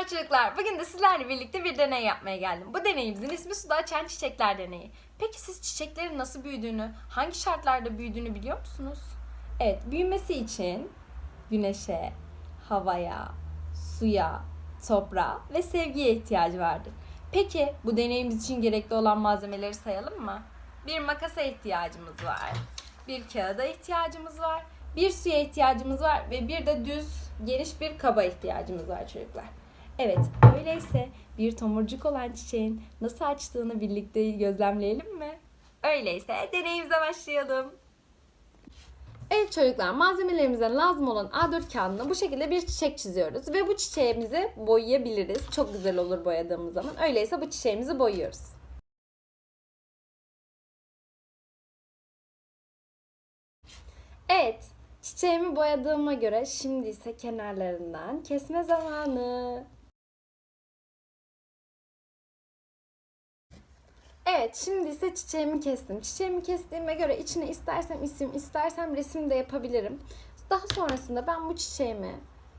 Merhabalar. Bugün de sizlerle birlikte bir deney yapmaya geldim. Bu deneyimizin ismi suda açan çiçekler deneyi. Peki siz çiçeklerin nasıl büyüdüğünü, hangi şartlarda büyüdüğünü biliyor musunuz? Evet, büyümesi için güneşe, havaya, suya, toprağa ve sevgiye ihtiyacı vardır. Peki bu deneyimiz için gerekli olan malzemeleri sayalım mı? Bir makasa ihtiyacımız var. Bir kağıda ihtiyacımız var. Bir suya ihtiyacımız var ve bir de düz geniş bir kaba ihtiyacımız var çocuklar. Evet, öyleyse bir tomurcuk olan çiçeğin nasıl açtığını birlikte gözlemleyelim mi? Öyleyse deneyimize başlayalım. Evet çocuklar malzemelerimize lazım olan A4 kağıdına bu şekilde bir çiçek çiziyoruz. Ve bu çiçeğimizi boyayabiliriz. Çok güzel olur boyadığımız zaman. Öyleyse bu çiçeğimizi boyuyoruz. Evet, çiçeğimi boyadığıma göre şimdi ise kenarlarından kesme zamanı. Evet, şimdi ise çiçeğimi kestim. Çiçeğimi kestiğime göre içine istersem isim, istersem resim de yapabilirim. Daha sonrasında ben bu çiçeğimi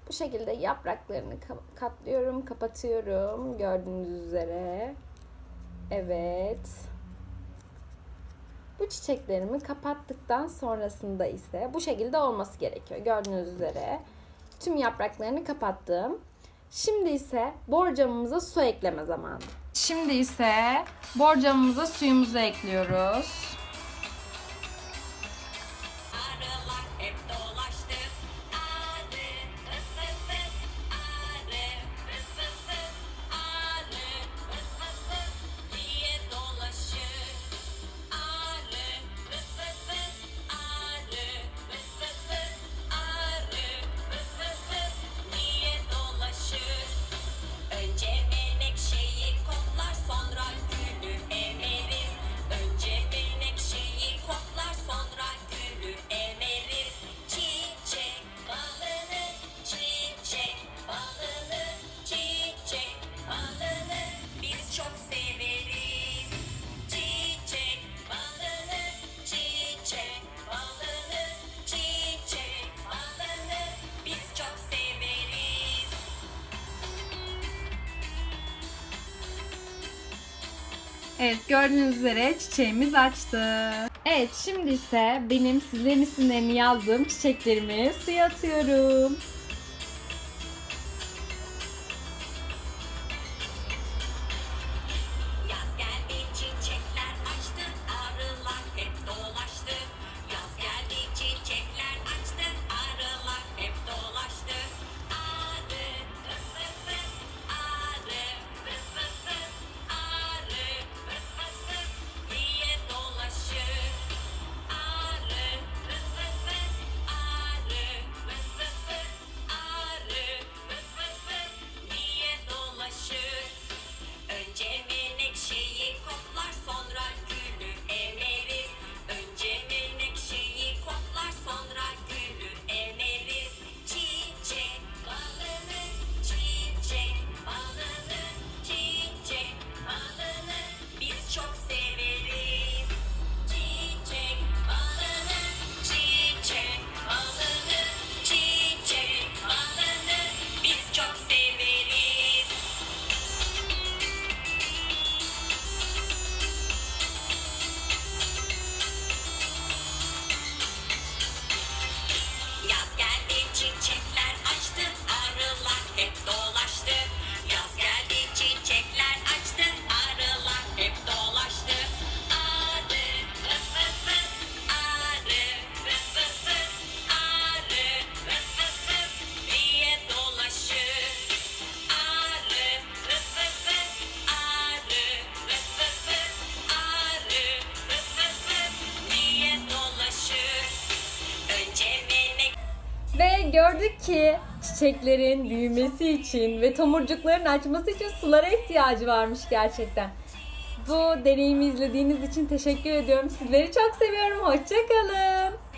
bu şekilde yapraklarını ka- katlıyorum, kapatıyorum. Gördüğünüz üzere. Evet. Bu çiçeklerimi kapattıktan sonrasında ise bu şekilde olması gerekiyor. Gördüğünüz üzere tüm yapraklarını kapattım. Şimdi ise borcamımıza su ekleme zamanı. Şimdi ise borcamımıza suyumuzu ekliyoruz. Evet gördüğünüz üzere çiçeğimiz açtı. Evet şimdi ise benim sizlerin isimlerini yazdığım çiçeklerimi suya atıyorum. Gördük ki çiçeklerin büyümesi için ve tomurcukların açması için sulara ihtiyacı varmış gerçekten. Bu deneyimi izlediğiniz için teşekkür ediyorum. Sizleri çok seviyorum. Hoşçakalın.